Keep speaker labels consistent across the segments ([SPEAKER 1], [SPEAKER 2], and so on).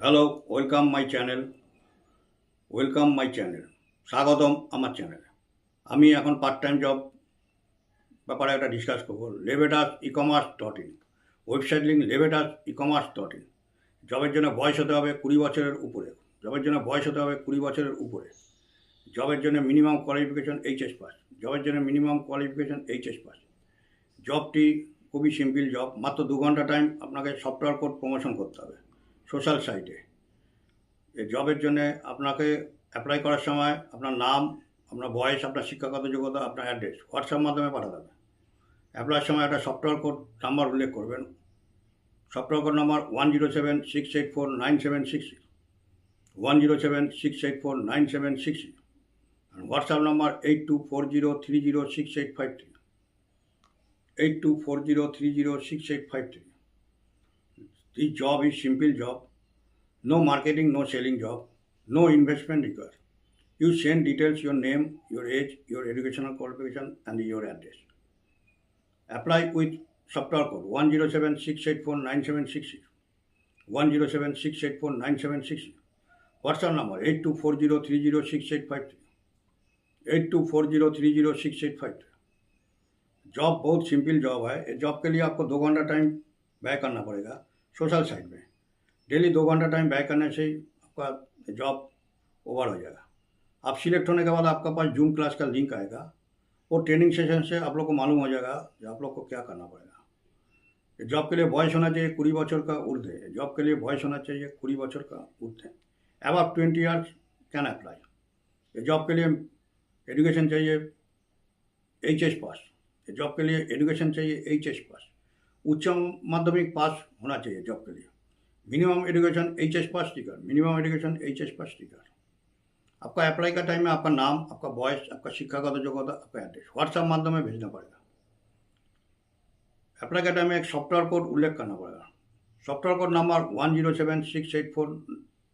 [SPEAKER 1] Hello welcome my channel welcome my channel স্বাগতম আমার চ্যানেলে আমি এখন পার্ট টাইম জব ব্যাপারে একটা ডিসকাস করব। লেবেটাস e commerce dot in website link লেবেটাস e commerce dot in জবের জন্য বয়স হতে হবে কুড়ি বছরের উপরে। জবের জন্য বয়স হতে হবে কুড়ি বছরের উপরে। জবের জন্য মিনিমাম কোয়ালিফিকেশন এইচএস পাস জবের জন্য মিনিমাম কোয়ালিফিকেশন এইচএস পাস জবটি খুবই সিম্পল জব মাত্র দু ঘণ্টা টাইম আপনাকে সফটওয়্যার কোড প্রমোশন করতে হবে। সোশ্যাল সাইটে। এই জবের জন্যে আপনাকে অ্যাপ্লাই করার সময় আপনার নাম, আপনার বয়স আপনার শিক্ষাগত যোগ্যতা, আপনার অ্যাড্রেস হোয়াটসঅ্যাপ মাধ্যমে পাঠাতে হবে। অ্যাপ্লাইয়ের সময় একটা সফটওয়্যার কোড নাম্বার উল্লেখ করবেন। Software code number one zero seven six eight four nine seven six one zero seven six eight four nine seven six WhatsApp number eight two four zero three zero six eight five three eight two four zero three zero six eight five three This job is simple job. No marketing, no selling job. No investment required. You send details, your name, your age, your educational qualification, and your address. Apply with software code 107684976. 107684976. WhatsApp number 8240306853. 8240306853. Job बहुत simple job है job के लिए आपको दो घंटा time व्यय करना पड़ेगा सोशल साइट में डेली दो घंटा टाइम व्यय करने से आपका जॉब ओवर हो जाएगा। आप सिलेक्ट होने के बाद आपका पास जूम क्लास का लिंक आएगा वो ट्रेनिंग सेशन से आप लोग को मालूम हो जाएगा कि आप लोग को क्या करना पड़ेगा। जॉब के लिए बॉयस होना चाहिए कुड़ी बच्चों का ऊर्ध्व जॉब के लिए बॉयस होना चाहिए कुड़ी बच्चों का ऊर्ध्व अब twenty years can apply job के लिए एजुकेशन चाहिए एच एस पास जॉब के लिए एजुकेशन चाहिए एच एस पास उच्च माध्यमिक पास होना चाहिए जॉब के लिए। Minimum education H S pass टिकर minimum education H S pass टिकर आपका अप्लाई का टाइम में आपका नाम आपका वॉइस आपका शिक्षागत योग्यता आपका एड्रेस व्हाट्सएप माध्यम में भेजना पड़ेगा अप्लाई का टाइम में एक सॉफ्टवेयर कोड उल्लेख करना पड़ेगा software code number one zero seven six eight four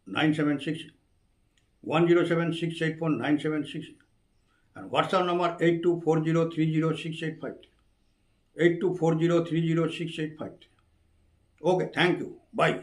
[SPEAKER 1] nine seven six one zero seven six eight four nine seven six and WhatsApp number 8240306853. 8240306853. Okay, thank you. Bye.